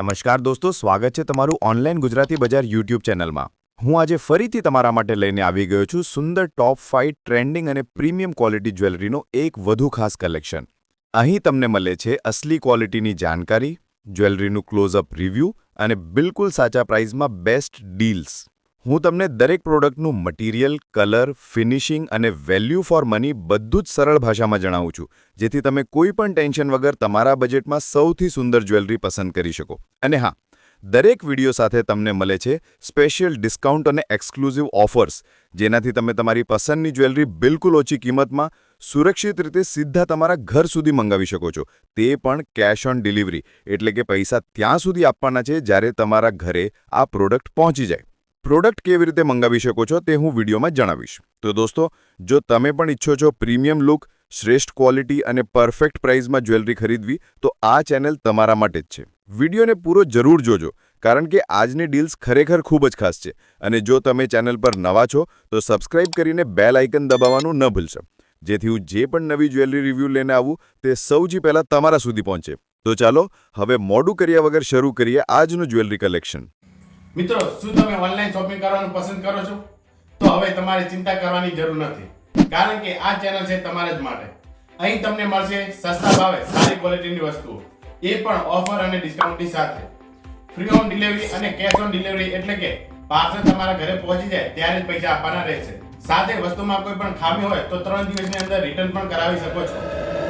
નમસ્કાર દોસ્તો, સ્વાગત છે તમારું ઓનલાઈન ગુજરાતી બજાર યુટ્યુબ ચેનલમાં હું આજે ફરીથી તમારા માટે લઈને આવી ગયો છું સુંદર ટોપ ફાઇવ ટ્રેન્ડિંગ અને પ્રીમિયમ ક્વોલિટી જ્વેલરીનો એક વધુ ખાસ કલેક્શન અહીં તમને મળે છે અસલી ક્વોલિટીની જાણકારી જ્વેલરીનું ક્લોઝઅપ રિવ્યૂ અને બિલકુલ સાચા પ્રાઇઝમાં બેસ્ટ ડીલ્સ હું તમને દરેક પ્રોડક્ટનું મટીરિયલ, કલર, ફિનિશિંગ અને વેલ્યુ ફોર મની બધું જ સરળ ભાષામાં જણાવું છું, જેથી તમે કોઈ પણ ટેન્શન વગર તમારા બજેટમાં સૌથી સુંદર જ્વેલરી પસંદ કરી શકો. અને હા, દરેક વીડિયો સાથે તમને મળે છે સ્પેશિયલ ડિસ્કાઉન્ટ અને એક્સક્લુઝિવ ઓફર્સ, જેનાથી તમે તમારી પસંદની જ્વેલરી બિલકુલ ઓછી કિંમતમાં સુરક્ષિત રીતે સીધા તમારા ઘર સુધી મંગાવી શકો છો. તે પણ કેશ ઓન ડિલિવરી, એટલે કે પૈસા ત્યાં સુધી આપવાના છે જ્યારે તમારા ઘરે આ પ્રોડક્ટ પહોંચી જાય. પ્રોડક્ટ કેવી રીતે મંગાવી શકો છો તે હું વિડીયોમાં જણાવીશ. તો દોસ્તો, જો તમે પણ ઈચ્છો છો પ્રીમિયમ લુક, શ્રેષ્ઠ ક્વોલિટી અને પરફેક્ટ પ્રાઇસમાં જ્વેલરી ખરીદવી, તો આ ચેનલ તમારા માટે જ છે. વિડીયોને પૂરો જરૂર જોજો, કારણ કે આજની ડીલ્સ ખરેખર ખૂબ જ ખાસ છે. અને જો તમે ચેનલ પર નવા છો, તો સબસ્ક્રાઇબ કરીને બેલ આઇકન દબાવવાનું ન ભૂલશો. જેથી હું જે પણ નવી જ્વેલરી રિવ્યૂ લઈને આવું, તે સૌથી પહેલાં તમારા સુધી પહોંચે. તો ચાલો, હવે મોડું કર્યા વગર શરૂ કરીએ આજનું જ્વેલરી કલેક્શન. મિત્રો, શું તમે ઓનલાઈન શોપિંગ કરવાનું પસંદ કરો છો? તો હવે તમારે ચિંતા કરવાની જરૂર નથી. કારણ કે આ ચેનલ છે તમારા જ માટે. અહીં તમને મળશે સસ્તા ભાવે સારી ક્વોલિટીની વસ્તુઓ. એ પણ ઓફર અને ડિસ્કાઉન્ટની સાથે. ફ્રી હોમ ડિલિવરી અને કેશ ઓન ડિલિવરી એટલે કે પાર્સલ તમારા ઘરે પહોંચી જાય ત્યારે જ પૈસા આપવાના રહેશે. સાથે વસ્તુમાં કોઈ પણ ખામી હોય તો ત્રણ દિવસની અંદર રિટર્ન પણ કરાવી શકો છો.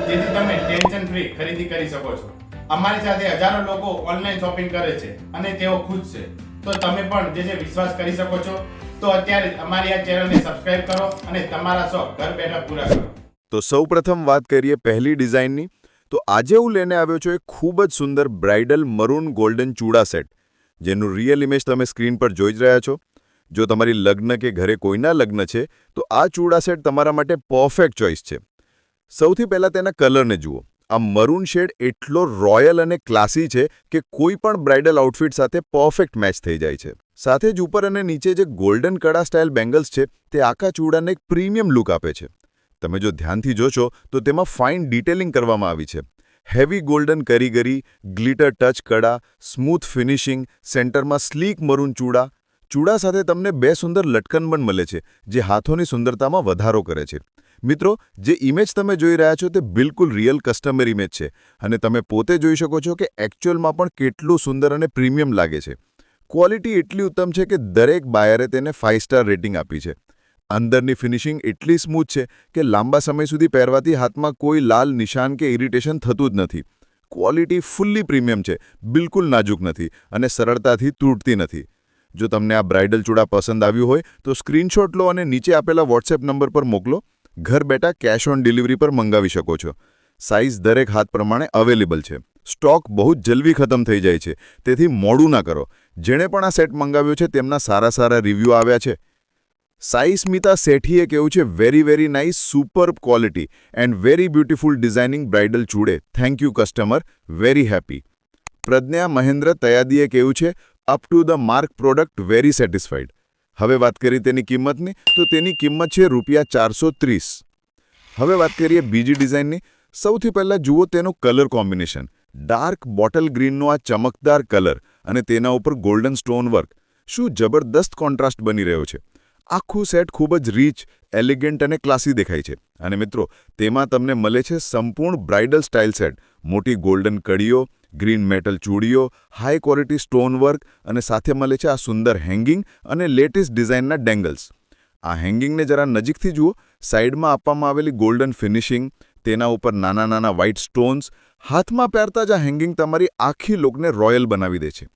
જેથી તમે ટેન્શન ફ્રી ખરીદી કરી શકો છો. અમારી સાથે હજારો લોકો ઓનલાઈન શોપિંગ કરે છે અને તેઓ ખુશ છે. તો તમે પણ જે છે વિશ્વાસ કરી શકો છો, તો અત્યારે અમારી આ ચેનલને સબસ્ક્રાઇબ કરો અને તમારા શોખ ઘર બેઠા પૂરા કરો. તો સૌપ્રથમ વાત કરીએ પહેલી ડિઝાઇનની. તો આજે હું લઈને આવ્યો છું એક ખૂબ જ સુંદર બ્રાઇડલ મરૂન ગોલ્ડન ચૂડા સેટ, જેનું રિયલ ઇમેજ તમે સ્ક્રીન પર જોઈ જ રહ્યા છો. જો તમારી લગ્ન કે ઘરે કોઈના લગ્ન છે, તો આ ચૂડા સેટ તમારા માટે પરફેક્ટ ચોઇસ છે. સૌથી પહેલાં તેના કલરને જુઓ. આ મરૂન શેડ એટલો રોયલ અને ક્લાસી છે કે કોઈ પણ બ્રાઇડલ આઉટફિટ સાથે પરફેક્ટ મેચ થઈ જાય છે. સાથે જ ઉપર અને નીચે જે ગોલ્ડન કડા સ્ટાઇલ બેંગલ્સ છે, તે આખા ચૂડાને એક પ્રીમિયમ લુક આપે છે. તમે જો ધ્યાનથી જોશો, તો તેમાં ફાઇન ડિટેલિંગ કરવામાં આવી છે. હેવી ગોલ્ડન કરીગરી, ગ્લિટર ટચ કડા સ્મૂથ ફિનિશિંગ, સેન્ટરમાં સ્લીક મરૂન ચૂડા. ચૂડા સાથે તમને બે સુંદર લટકન પણ મળે છે, જે હાથોની સુંદરતામાં વધારો કરે છે. મિત્રો, જે ઇમેજ તમે જોઈ રહ્યા છો તે બિલકુલ રિયલ કસ્ટમર ઇમેજ છે અને તમે પોતે જોઈ શકો છો કે એકચ્યુઅલમાં પણ કેટલું સુંદર અને પ્રીમિયમ લાગે છે. ક્વોલિટી એટલી ઉત્તમ છે કે દરેક બાયરે તેને ફાઇવ સ્ટાર રેટિંગ આપી છે. અંદરની ફિનિશિંગ એટલી સ્મૂથ છે કે લાંબા સમય સુધી પહેરવાથી હાથમાં કોઈ લાલ નિશાન કે ઇરિટેશન થતું જ નથી. ક્વોલિટી ફૂલ્લી પ્રીમિયમ છે, બિલકુલ નાજુક નથી અને સરળતાથી તૂટતી નથી. જો તમને આ બ્રાઇડલ ચૂડા પસંદ આવ્યું હોય તો સ્ક્રીનશોટ લો અને નીચે આપેલા વોટ્સએપ નંબર પર મોકલો. ઘર બેઠા કેશ ઓન ડિલિવરી પર મંગાવી શકો છો. સાઇઝ દરેક હાથ પ્રમાણે અવેલેબલ છે. સ્ટોક બહુ જલ્દી ખતમ થઈ જાય છે. તેથી મોડું ના કરો. જેણે પણ આ સેટ મંગાવ્યો છે, તેમના સારા સારા રિવ્યૂ આવ્યા છે. સાઈ સ્મિતા શેઠીએ કહ્યું છે? Very very nice super quality and very beautiful designing bridal ચૂડે. Thank you customer very happy Pragya Mahendra તયાદીએ કહ્યું છે? Up to the mark product very satisfied હવે વાત કરી તેની કિંમતની, તો તેની કિંમત છે રૂપિયા ચારસો હવે વાત કરીએ બીજી ડિઝાઇનની. સૌથી પહેલાં જુઓ તેનો કલર કોમ્બિનેશન. ડાર્ક બોટલ ગ્રીનનો આ ચમકદાર કલર અને તેના ઉપર ગોલ્ડન સ્ટોન વર્ક શું જબરદસ્ત કોન્ટ્રાસ્ટ બની રહ્યો છે. આખું સેટ ખૂબ જ રીચ, એલિગન્ટ અને ક્લાસી દેખાય છે. અને મિત્રો, તેમાં તમને મળે છે સંપૂર્ણ બ્રાઇડલ સ્ટાઇલ સેટ. મોટી ગોલ્ડન કડીઓ ગ્રીન મેટલ ચૂડીઓ હાઈ ક્વોલિટી સ્ટોન વર્ક અને સાથે મળે છે આ સુંદર હેંગિંગ અને લેટેસ્ટ ડિઝાઇનના ડેંગલ્સ આ હેંગિંગને જરા નજીકથી જુઓ સાઇડમાં આપવામાં આવેલી ગોલ્ડન ફિનિશિંગ તેના ઉપર નાના નાના વ્હાઇટ સ્ટોન્સ હાથમાં પહેરતા જ આ હેંગિંગ તમારી આખી લોકને રોયલ બનાવી દે છે.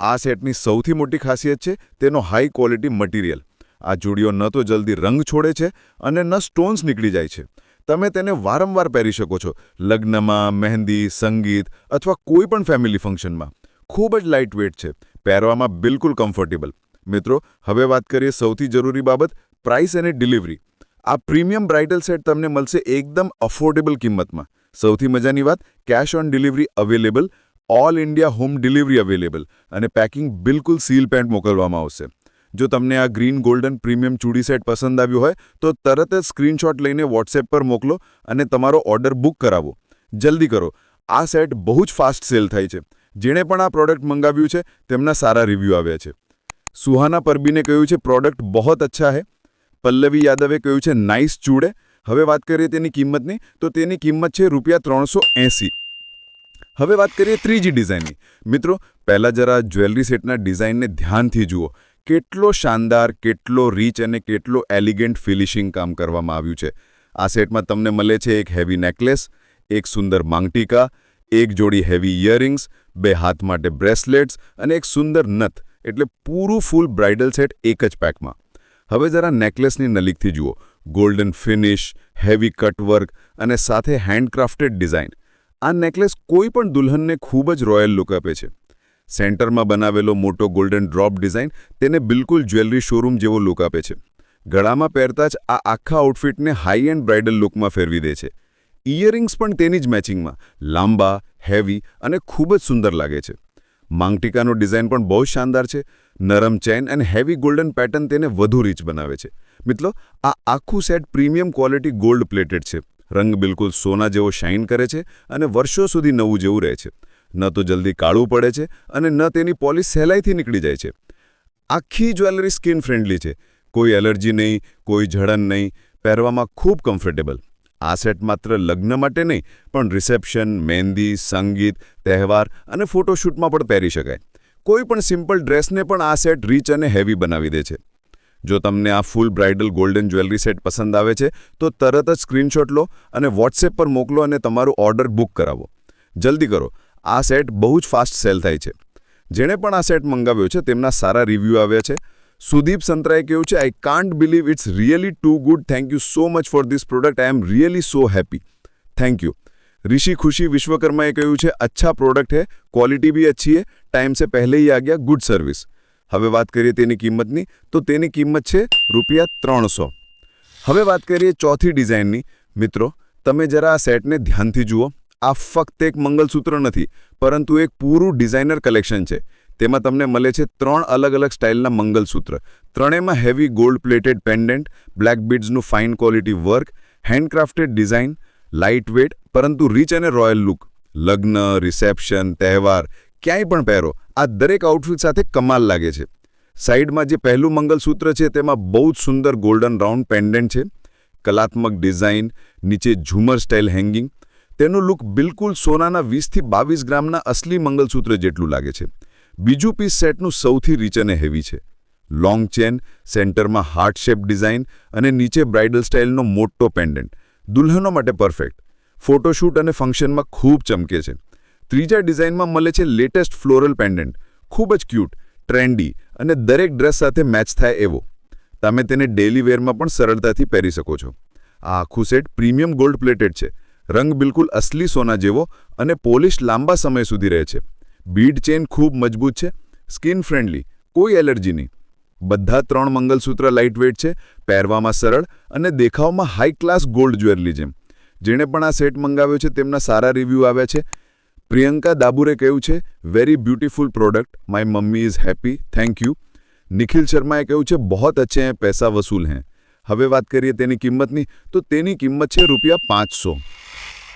આ સેટની સૌથી મોટી ખાસિયત છે તેનો હાઈ ક્વોલિટી મટીરિયલ આ ચૂડીઓ ન તો જલ્દી રંગ છોડે છે અને ન સ્ટોન્સ નીકળી જાય છે. તમે તેને વારંવાર પહેરી શકો છો. લગ્નમાં, મહેંદી, સંગીત અથવા કોઈ પણ ફેમિલી ફંક્શનમાં ખૂબ જ લાઇટ વેઇટ છે. પહેરવામાં બિલકુલ કમ્ફર્ટેબલ મિત્રો, હવે વાત કરીએ સૌથી જરૂરી બાબત પ્રાઇસ અને ડિલિવરી આ પ્રીમિયમ બ્રાઇડલ સેટ તમને મળશે એકદમ અફોર્ડેબલ કિંમતમાં. સૌથી મજાની વાત cash on delivery available all India home delivery available અને પેકિંગ બિલકુલ સીલ પેન્ટ મોકલવામાં આવશે. જો તમને આ ગ્રીન ગોલ્ડન પ્રીમિયમ ચૂડી સેટ પસંદ આવ્યું હોય, તો તરત જ સ્ક્રીનશોટ લઈને વોટ્સએપ પર મોકલો અને તમારો ઓર્ડર બુક કરાવો. જલ્દી કરો. આ સેટ બહુ જ ફાસ્ટ સેલ થાય છે. જેણે પણ આ પ્રોડક્ટ મંગાવ્યું છે, તેમના સારા રિવ્યૂ આવ્યા છે. સુહાના પરબીને કહ્યું છે, પ્રોડક્ટ બહોત અચ્છા હે. પલ્લવી યાદવે કહ્યું છે, નાઇસ ચૂડે હવે વાત કરીએ તેની કિંમતની, તો તેની કિંમત છે રૂપિયા ત્રણસો હવે વાત કરીએ ત્રીજી ડિઝાઇનની. મિત્રો, પહેલાં જરા જ્વેલરી સેટના ડિઝાઇનને ધ્યાનથી જુઓ. કેટલો શાનદાર, કેટલો રીચ અને કેટલો એલિગન્ટ ફિનિશિંગ કામ કરવામાં આવ્યું છે. આ સેટમાં તમને મળે છે એક હેવી નેકલેસ એક સુંદર માંગટીકા, એક જોડી હેવી ઇયરિંગ્સ બે હાથ માટે બ્રેસલેટ્સ અને એક સુંદર નથ, એટલે પૂરું ફૂલ બ્રાઇડલ સેટ એક જ પેકમાં હવે જરા નેકલેસની નલીકથી જુઓ. ગોલ્ડન ફિનિશ હેવી કટવર્ક અને સાથે હેન્ડક્રાફ્ટેડ ડિઝાઇન આ નેકલેસ કોઈ પણ દુલ્હનને ખૂબ જ રોયલ લુક આપે છે. સેન્ટરમાં બનાવેલો મોટો ગોલ્ડન ડ્રોપ ડિઝાઇન તેને બિલકુલ જ્વેલરી શોરૂમ જેવો લુક આપે છે. ગળામાં પહેરતા જ આ આખા આઉટફિટને હાઈ એન્ડ બ્રાઇડલ લુકમાં ફેરવી દે છે. ઇયરિંગ્સ પણ તેની જ મેચિંગમાં લાંબા હેવી અને ખૂબ જ સુંદર લાગે છે. માંગટીકાનો ડિઝાઇન પણ બહુ શાનદાર છે. નરમ ચેન અને હેવી ગોલ્ડન પેટર્ન તેને વધુ રીચ બનાવે છે. મિત્રો, આ આખું set premium quality gold plated છે. રંગ બિલકુલ સોના જેવો શાઇન કરે છે અને વર્ષો સુધી નવું જેવું રહે છે. ન તો જલ્દી કાળું પડે છે અને ન તેની પોલિશ સહેલાઈથી નીકળી જાય છે. આખી જ્વેલરી સ્કિન ફ્રેન્ડલી છે. કોઈ એલર્જી નહીં, કોઈ જળન નહીં. પહેરવામાં ખૂબ કમ્ફર્ટેબલ. આ સેટ માત્ર લગ્ન માટે નહીં, પણ રિસેપ્શન, મહેંદી, સંગીત, તહેવાર અને ફોટોશૂટમાં પણ પહેરી શકાય. કોઈ પણ સિમ્પલ ડ્રેસને પણ આ સેટ રીચ અને હેવી બનાવી દે છે. જો તમને આ full bridal golden jewellery set પસંદ આવે છે, તો તરત જ સ્ક્રીનશોટ લો અને વોટ્સએપ પર મોકલો અને તમારું ઓર્ડર બુક કરાવો. જલ્દી કરો. આ સેટ બહુ જ ફાસ્ટ સેલ થાય છે. જેણે પણ આ સેટ મંગાવ્યો છે, તેમના સારા રિવ્યૂ આવ્યા છે. સુદીપ સંતરાએ કહ્યું છે I can't believe it's really too good thank you so much for this product I am really so happy thank you Rishi Khushi વિશ્વકર્માએ કહ્યું છે, અચ્છા પ્રોડક્ટ હે ક્વોલિટી બી અચ્છી હે. ટાઈમ સે પહેલે હી આ ગયા ગુડ સર્વિસ હવે વાત કરીએ તેની કિંમતની, તો તેની કિંમત છે રૂપિયા ત્રણસો. હવે વાત કરીએ ચોથી ડિઝાઇનની. મિત્રો, તમે જરા આ સેટને ધ્યાનથી જુઓ. આ ફક્ત એક મંગલસૂત્ર નથી, પરંતુ એક પૂરું ડિઝાઇનર કલેક્શન છે. તેમાં તમને મળે છે ત્રણ અલગ અલગ સ્ટાઇલના mangalsutra. ત્રણેયમાં heavy gold plated pendant black બીડ્સનું fine quality work handcrafted design light weight પરંતુ રીચ અને રોયલ લુક લગ્ન રિસેપ્શન તહેવાર, ક્યાંય પણ પહેરો, આ દરેક આઉટફિટ સાથે કમાલ લાગે છે. સાઈડમાં જે પહેલું મંગલસૂત્ર છે તેમાં બહુ જ સુંદર ગોલ્ડન રાઉન્ડ પેન્ડન્ટ છે. કલાત્મક ડિઝાઇન નીચે ઝુમર સ્ટાઇલ હેંગિંગ તેનું લુક બિલકુલ સોનાના વીસથી બાવીસ ગ્રામના અસલી મંગલસૂત્ર જેટલું લાગે છે. બીજું પીસ સેટનું સૌથી રીચ અને હેવી છે. લોંગ ચેન સેન્ટરમાં હાર્ટ શેપ ડિઝાઇન અને નીચે બ્રાઇડલ સ્ટાઇલનો મોટો પેન્ડન્ટ દુલ્હનો માટે પરફેક્ટ ફોટોશૂટ અને ફંક્શનમાં ખૂબ ચમકે છે. ત્રીજા ડિઝાઇનમાં મળે છે લેટેસ્ટ ફ્લોરલ પેન્ડન્ટ ખૂબ જ ક્યુટ ટ્રેન્ડી અને દરેક ડ્રેસ સાથે મેચ થાય એવો. તમે તેને ડેલી વેરમાં પણ સરળતાથી પહેરી શકો છો. આ આખું સેટ પ્રીમિયમ ગોલ્ડ પ્લેટેડ છે. રંગ બિલકુલ અસલી સોના જેવો અને પોલિશ લાંબા સમય સુધી રહે છે. બીડ ચેન ખૂબ મજબૂત છે. સ્કિન ફ્રેન્ડલી, કોઈ એલર્જી નહીં. બધા ત્રણ મંગલસૂત્ર લાઇટવેટ છે, પહેરવામાં સરળ અને દેખાવમાં હાઈ ક્લાસ ગોલ્ડ જ્વેલરી જેમ. જેણે પણ આ સેટ મંગાવ્યો છે તેમના સારા રિવ્યૂ આવ્યા છે. પ્રિયંકા દાબુરે કહ્યું છે very beautiful product my mummy is happy thank you Nikhil શર્માએ કહ્યું છે, બહોત અચ્છે હૈ, પૈસા વસૂલ હૈ. હવે વાત કરીએ તેની કિંમતની, તો તેની કિંમત છે રૂપિયા પાંચસો.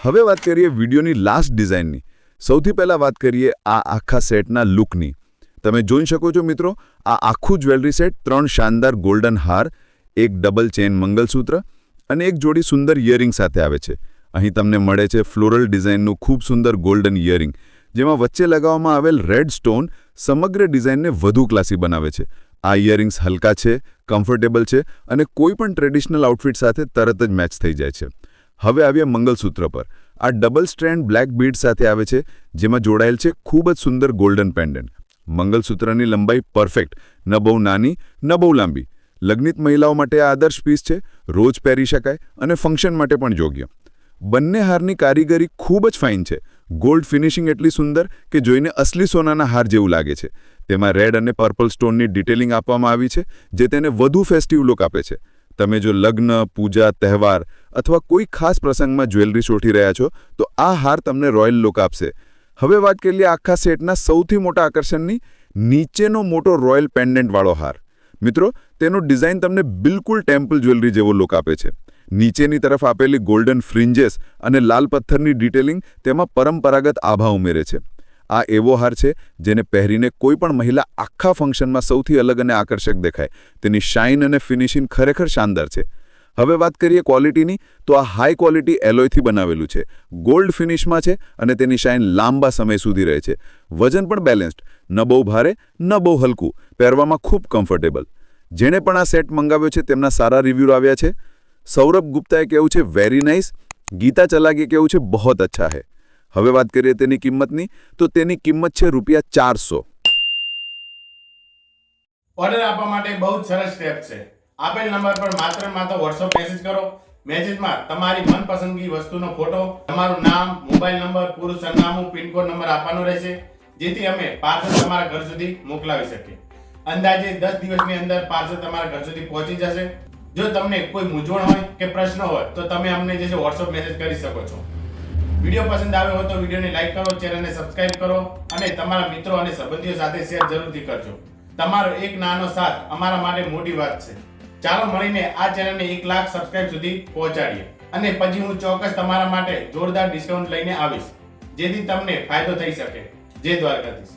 હવે વાત કરીએ વિડીયોની લાસ્ટ ડિઝાઇનની સૌથી પહેલાં વાત કરીએ આ આખા સેટના લુકની તમે જોઈ શકો છો મિત્રો, આ આખું જ્વેલરી સેટ ત્રણ શાનદાર ગોલ્ડન હાર, એક ડબલ ચેન મંગલસૂત્ર અને એક જોડી સુંદર ઇયરિંગ સાથે આવે છે. અહીં તમને મળે છે ફ્લોરલ ડિઝાઇનનું ખૂબ સુંદર ગોલ્ડન ઇયરિંગ જેમાં વચ્ચે લગાવવામાં આવેલ રેડ સ્ટોન સમગ્ર ડિઝાઇનને વધુ ક્લાસી બનાવે છે. આ ઇયરિંગ્સ હલકા છે કમ્ફર્ટેબલ છે અને કોઈ પણ ટ્રેડિશનલ આઉટફિટ સાથે તરત જ મેચ થઈ જાય છે. હવે આવીએ મંગલસૂત્ર પર. આ ડબલ સ્ટ્રેન્ડ બ્લેક બીડ સાથે આવે છે, જેમાં જોડાયેલ છે ખૂબ જ સુંદર ગોલ્ડન પેન્ડન્ટ. મંગલસૂત્રની લંબાઈ પરફેક્ટ, ન બહુ નાની, ન બહુ લાંબી. લગ્નિત મહિલાઓ માટે આ આદર્શ પીસ છે, રોજ પહેરી શકાય અને ફંક્શન માટે પણ યોગ્ય. બંને હારની કારીગરી ખૂબ જ ફાઇન છે. ગોલ્ડ ફિનિશિંગ એટલી સુંદર કે જોઈને અસલી સોનાના હાર જેવું લાગે છે. તેમાં રેડ અને પર્પલ સ્ટોનની ડિટેલિંગ આપવામાં આવી છે, જે તેને વધુ ફેસ્ટિવ લુક આપે છે. તમે જો લગ્ન, પૂજા, તહેવાર અથવા કોઈ ખાસ પ્રસંગમાં જ્વેલરી શોધી રહ્યા છો, તો આ હાર તમને રોયલ લુક આપશે. હવે વાત કરીએ આખા સેટના સૌથી મોટા આકર્ષણની, નીચેનો મોટો રોયલ પેન્ડન્ટવાળો હાર. મિત્રો, તેનો ડિઝાઇન તમને બિલકુલ ટેમ્પલ જ્વેલરી જેવો લુક આપે છે. નીચેની તરફ આપેલી ગોલ્ડન ફ્રિન્જેસ અને લાલ પથ્થરની ડિટેલિંગ તેમાં પરંપરાગત આભા ઉમેરે છે. આ એવો હાર છે જેને પહેરીને કોઈ પણ મહિલા આખા ફંક્શનમાં સૌથી અલગ અને આકર્ષક દેખાય. તેની શાઇન અને ફિનિશિંગ ખરેખર શાનદાર છે. હવે વાત કરીએ ક્વોલિટીની, તો આ હાઈ ક્વોલિટી એલોયથી બનાવેલું છે. ગોલ્ડ ફિનિશમાં છે અને તેની શાઇન લાંબા સમય સુધી રહે છે. વજન પણ બેલેન્સ્ડ, ન બહુ ભારે, ન બહુ હલકું. પહેરવામાં ખૂબ કમ્ફર્ટેબલ. જેણે પણ આ સેટ મંગાવ્યો છે, તેમના સારા રિવ્યૂ આવ્યા છે. સૌરભ ગુપ્તાએ કેવું છે, વેરી નાઇસ. ગીતા ચલાગીએ કેવું છે, બહોત અચ્છા હે. હવે વાત કરીએ તેની કિંમતની, તો તેની કિંમત છે રૂપિયા ચારસો. ઓર્ડર આપવા માટે બહુ જ સરસ સ્ટેપ છે. આપેલ નંબર પર માત્ર માત્ર વોટ્સઅપ મેસેજ કરો. મેસેજમાં તમારી મનપસંદગી વસ્તુનો ફોટો તમારું નામ મોબાઈલ નંબર પૂરું સરનામું પિનકોડ નંબર આપવાનો રહેશે, જેથી અમે પાર્સલ તમારા ઘર સુધી મોકલાવી શકીએ. અંદાજે દસ દિવસની અંદર પાર્સલ તમારા ઘર સુધી પહોંચી જશે. જો તમને કોઈ મૂંઝવણ હોય કે પ્રશ્ન હોય, તો તમે અમને જે છે વોટ્સઅપ મેસેજ કરી શકો છો. વીડિયો પસંદ આવ્યો હોય તો વિડીયોને લાઈક કરો, ચેનલને સબસ્ક્રાઇબ કરો અને તમારા મિત્રો અને સંબંધીઓ સાથે શેર જરૂરથી કરજો. તમારો એક નાનો સાથ અમારા માટે મોટી વાત છે. ચાલો મળીને આ ચેનલને એક લાખ સબસ્ક્રાઇબ સુધી પહોંચાડીએ. અને પછી હું ચોક્કસ તમારા માટે જોરદાર ડિસ્કાઉન્ટ લઈને આવીશ. જેથી તમને ફાયદો થઈ શકે. જય દ્વારકાધીશ.